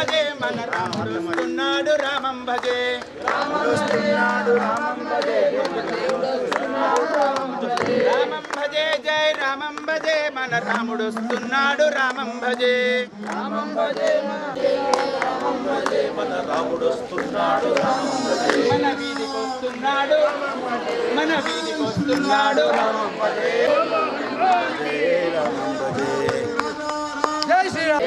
భజే మన రాముడు వస్తున్నాడు రామం భజే రాముడు రామం భజే. రామం భజే జయ రామం భజే మన రాముడు వస్తున్నాడు రామం భజే. రామం భజే. మన రాముడు వస్తున్నాడు మన వీధికి వస్తున్నాడు మన వీధికి వస్తున్నాడు రామం భజే. జై శ్రీరామ్.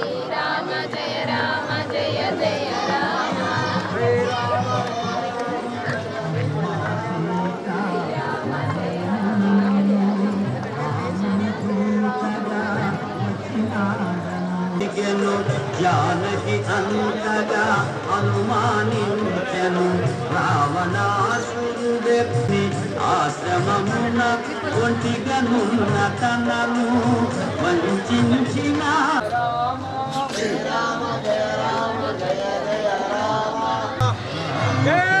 జానకి అంతగా అనుమానించను రావణాసురు వ్యక్తి ఆశ్రమమున ఒంటిగనున్న తనను వంచిన Yeah!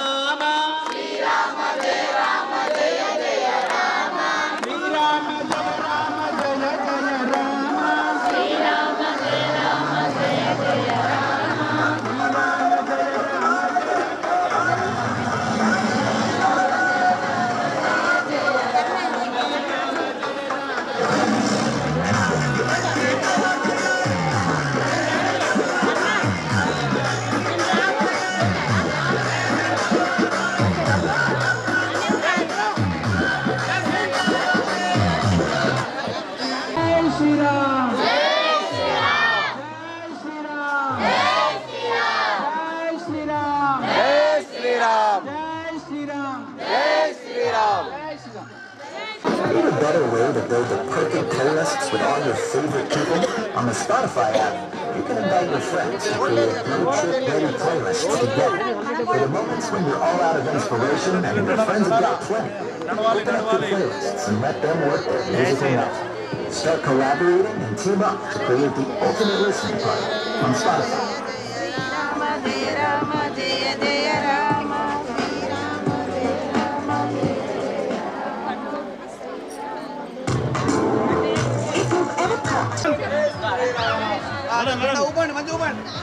Need a better way to build the perfect playlists with all your favorite people? On the Spotify app, you can invite your friends to create road trip ready playlists together. For the moments when you're all out of inspiration and your friends have got plenty, open up your playlists and let them work their musical magic. Start collaborating and team up to create the ultimate listening party on Spotify.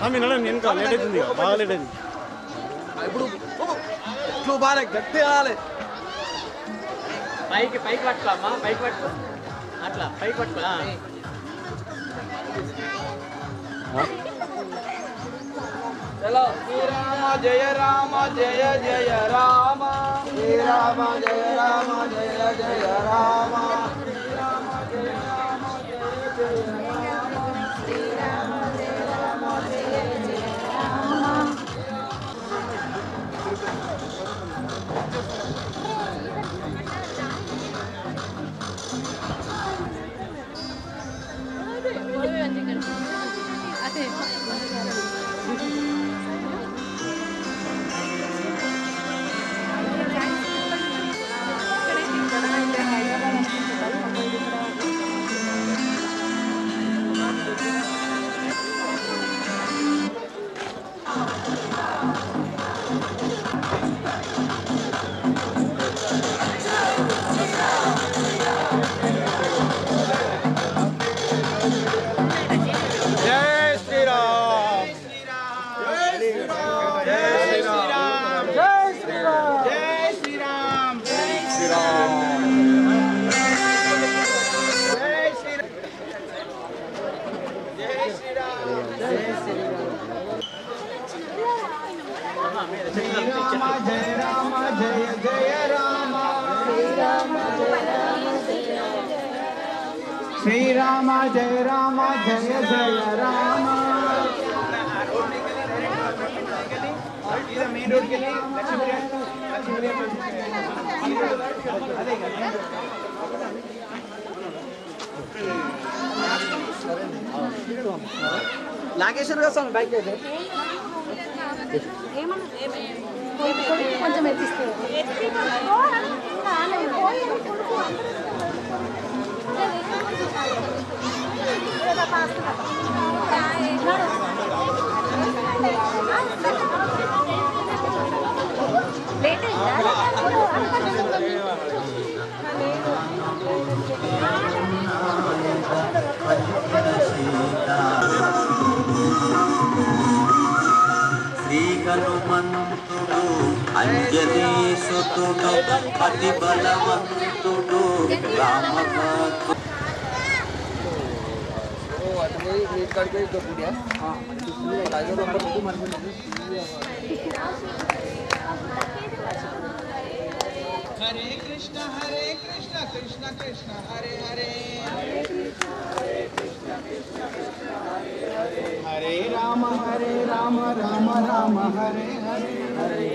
ఆమె నడండి వెనక late అవుతుంది బాగా late అయింది ఇప్పుడు నువ్వు బాగా గట్టి ఆడాలి పైకి పైకి పట్టుకో అమ్మా పైకి పట్టుకో. అట్లా పైకి పట్టుకో శ్రీరామ జయ రామ జయ జయ రామ. శ్రీరామ జయ రామ జయ జయ రామ. శ్రీరామ జై జయ రామ జయ జయ రామ రోడ్కి వెళ్ళి లక్ష్మీ బిర్యానీ లక్ష్మీ బిర్యానీ అదే కదా నాగేశ్వర్ బలవంతుడు స్వామి బైక్ అయితే కొంచెం ఎత్తిస్తే లేట్ శ్రీ హనుమంతుడు అంజనీసుతుడు అతి బలవంతుడు రామభక్తుడు హరే కృష్ణ హరే కృష్ణ కృష్ణ కృష్ణ హరే హరే హరే రామ హరే రామ రామ రామ హరే హరే హరే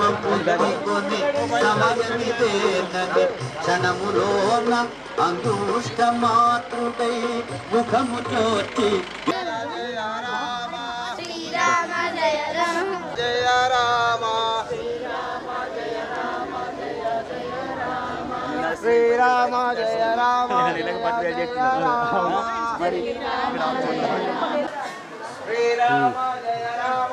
మప్పు జరుగుతుంది సమగని తేనని క్షణములోన అంగుష్ట మాతృకై ముఖము చోచి. శ్రీరామ జయ రామ జయ రామ శ్రీరామ జయ రామ శ్రీరామ జయ రామ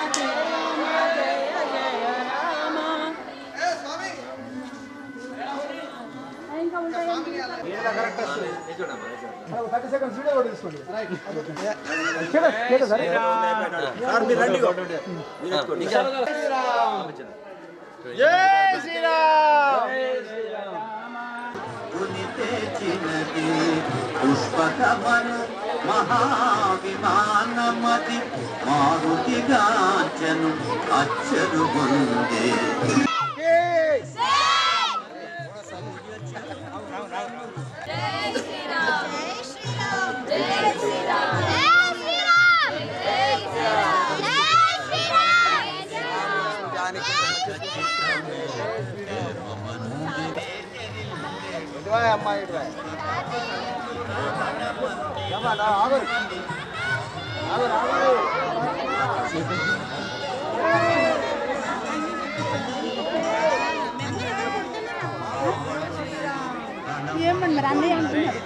థర్టీ పుష్పకమను మహావిమానమతి మారుతి గాచను అచ్చరు పొందే ఏమండి మరి అన్నయ్య అంటున్నారు.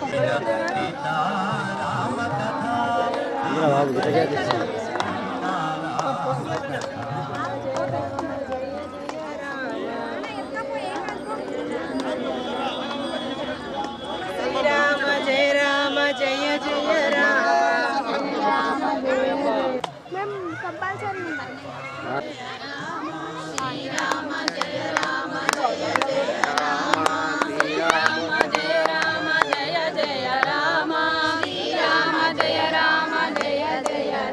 జయ జయ రామ. జయ రామ జయ జయ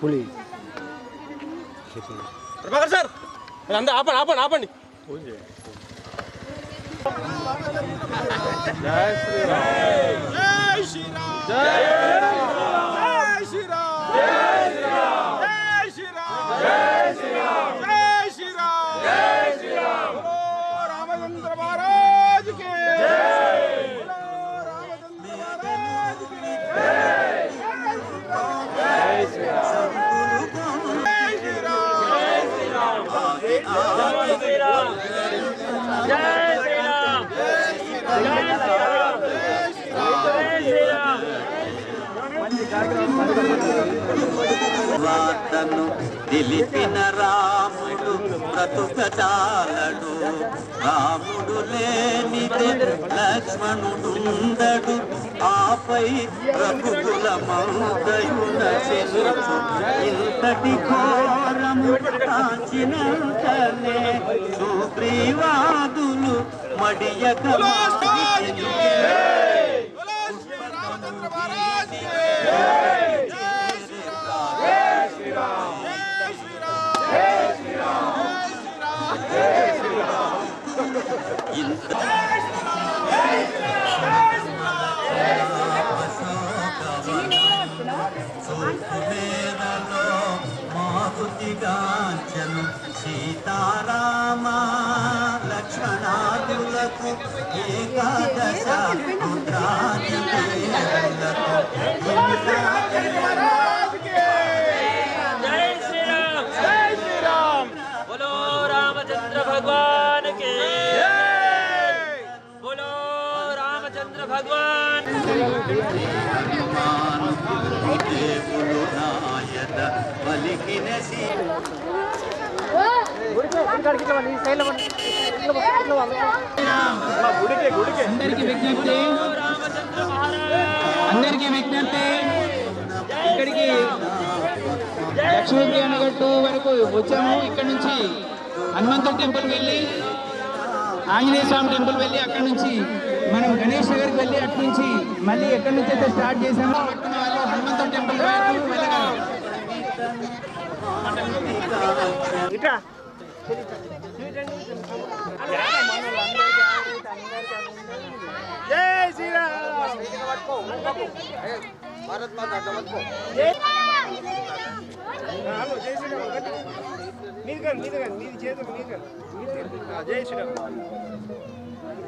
పులి. పులి ప్రభాకర్ సార్ మీరు అందరూ ఆపండి ఆపండి ఆపండి. శ్రీరామ్ జై శ్రీరామ్. జై శ్రీరామ్. జై శ్రీరామ్. జై శ్రీరామ్. జై శ్రీరామ్. బ్రతుకచాలడు రాముడు లేనిదే లక్ష్మణుడుండడు. ఆపై ప్రభుకుల మౌదయున చెలుచు ఇంతటి ఘోరము కాంచినంతనే సుగ్రీవాదులు మడియక గాంచను సీతారామ లక్ష్మణాదులకు ఏకాదశ పుత్రాదులకు భగవాన్ అందరికి విజ్ఞప్తి. అందరికీ విజ్ఞప్తి ఇక్కడికి లక్ష్మీప్రియ నగర్ వరకు వచ్చాము. ఇక్కడ నుంచి హనుమంతుడు టెంపుల్ వెళ్ళి ఆంజనేయ స్వామి టెంపుల్ వెళ్ళి అక్కడి నుంచి మనం గణేష్ నగర్కి వెళ్ళి అటు నుంచి మళ్ళీ ఎక్కడి నుంచి అయితే స్టార్ట్ చేసామో పట్టుకున్న వాళ్ళు హనుమంతుడి టెంపుల్ వరకు వెళ్ళగలరు శ్రీరామ.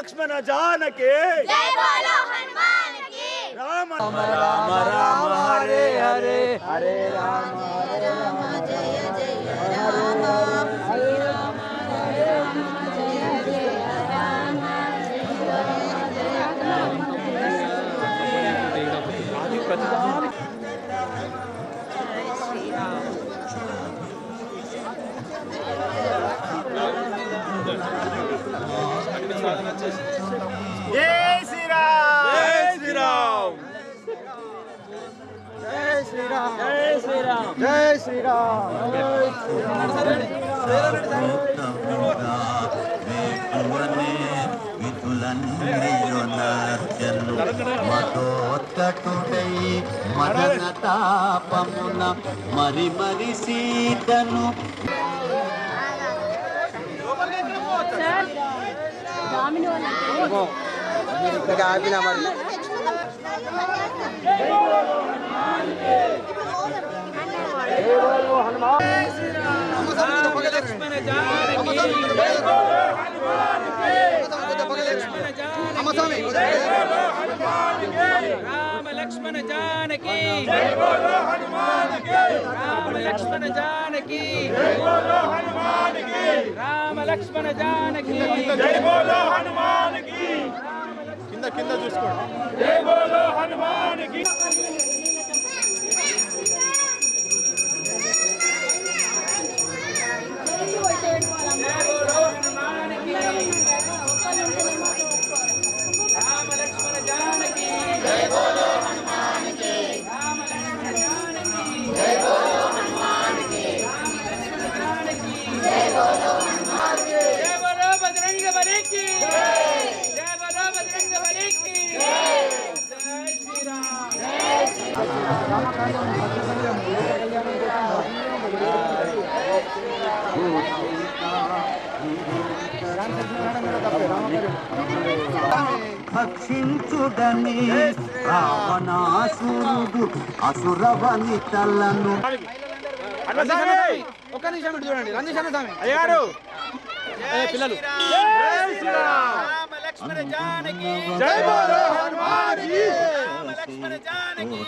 లక్ష్మణ జానకి రామ రామ రామ హరే హరే హరే రామ జై శ్రీరామ్. జై శ్రీరామ్. జై శ్రీరామ్ జై శ్రీరామ్ జై శ్రీరామ్ మతోత్తటుడై తాపమున మరి మరి సీతను ఇక్కడ ఆపిన మరి. రామ లక్ష్మణ జానకి. రామ లక్ష్మణ జానకి. రామ లక్ష్మణ జానకి. కింద కింద చూసుకోండి. আল্লাহ